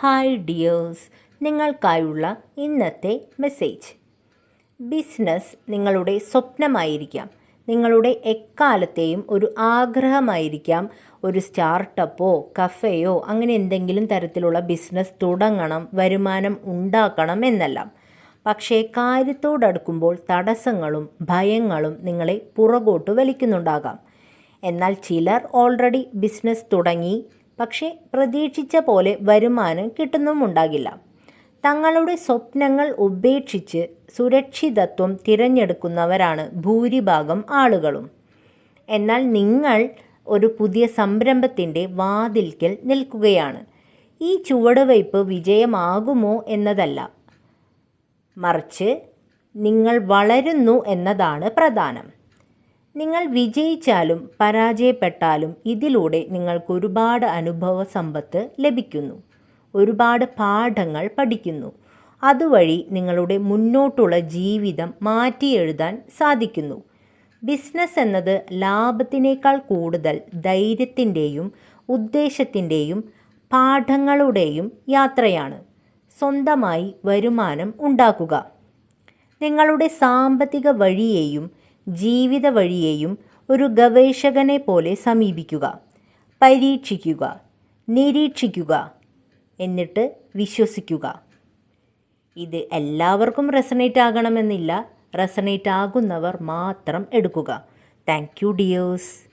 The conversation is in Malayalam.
ഹായ് ഡിയേഴ്സ് നിങ്ങൾക്കായുള്ള ഇന്നത്തെ മെസ്സേജ് ബിസിനസ് നിങ്ങളുടെ സ്വപ്നമായിരിക്കാം. നിങ്ങളുടെ എക്കാലത്തെയും ഒരു ആഗ്രഹമായിരിക്കാം. ഒരു സ്റ്റാർട്ടപ്പോ കഫേയോ അങ്ങനെ എന്തെങ്കിലും തരത്തിലുള്ള ബിസിനസ് തുടങ്ങണം വരുമാനം ഉണ്ടാക്കണം എന്നെല്ലാം. പക്ഷേ കാര്യത്തോടടുക്കുമ്പോൾ തടസ്സങ്ങളും ഭയങ്ങളും നിങ്ങളെ പുറകോട്ട് വലിക്കുന്നുണ്ടാകാം. എന്നാൽ ചിലർ ഓൾറെഡി ബിസിനസ് തുടങ്ങി പക്ഷേ പ്രതീക്ഷിച്ച പോലെ വരുമാനം കിട്ടുന്നുമുണ്ടാകില്ല. തങ്ങളുടെ സ്വപ്നങ്ങൾ ഉപേക്ഷിച്ച് സുരക്ഷിതത്വം തിരഞ്ഞെടുക്കുന്നവരാണ് ഭൂരിഭാഗം ആളുകളും. എന്നാൽ നിങ്ങൾ ഒരു പുതിയ സംരംഭത്തിന്റെ വാതിൽക്കൽ നിൽക്കുകയാണ്. ഈ ചുവടുവയ്പ് വിജയമാകുമോ എന്നതല്ല. മറിച്ച് നിങ്ങൾ വളരുന്നു എന്നതാണ് പ്രധാനം. നിങ്ങൾ വിജയിച്ചാലും പരാജയപ്പെട്ടാലും ഇതിലൂടെ നിങ്ങൾക്ക് ഒരുപാട് അനുഭവ സമ്പത്ത് ലഭിക്കുന്നു. ഒരുപാട് പാഠങ്ങൾ പഠിക്കുന്നു. അതുവഴി നിങ്ങളുടെ മുന്നോട്ടുള്ള ജീവിതം മാറ്റിയെഴുതാൻ സാധിക്കുന്നു. ബിസിനസ് എന്നത് ലാഭത്തിനേക്കാൾ കൂടുതൽ ധൈര്യത്തിന്റെയും ഉദ്ദേശത്തിന്റെയും പാഠങ്ങളുടെയും യാത്രയാണ്. സ്വന്തമായി വരുമാനം ഉണ്ടാക്കുക. നിങ്ങളുടെ സാമ്പത്തിക വഴിയെയും ജീവിത വഴിയെയും ഒരു ഗവേഷകനെ പോലെ സമീപിക്കുക പരീക്ഷിക്കുക നിരീക്ഷിക്കുക എന്നിട്ട് വിശ്വസിക്കുക. ഇത് എല്ലാവർക്കും റെസണേറ്റ് ആകണമെന്നില്ല. റെസണേറ്റ് ആകുന്നവർ മാത്രം എടുക്കുക. Thank you dears.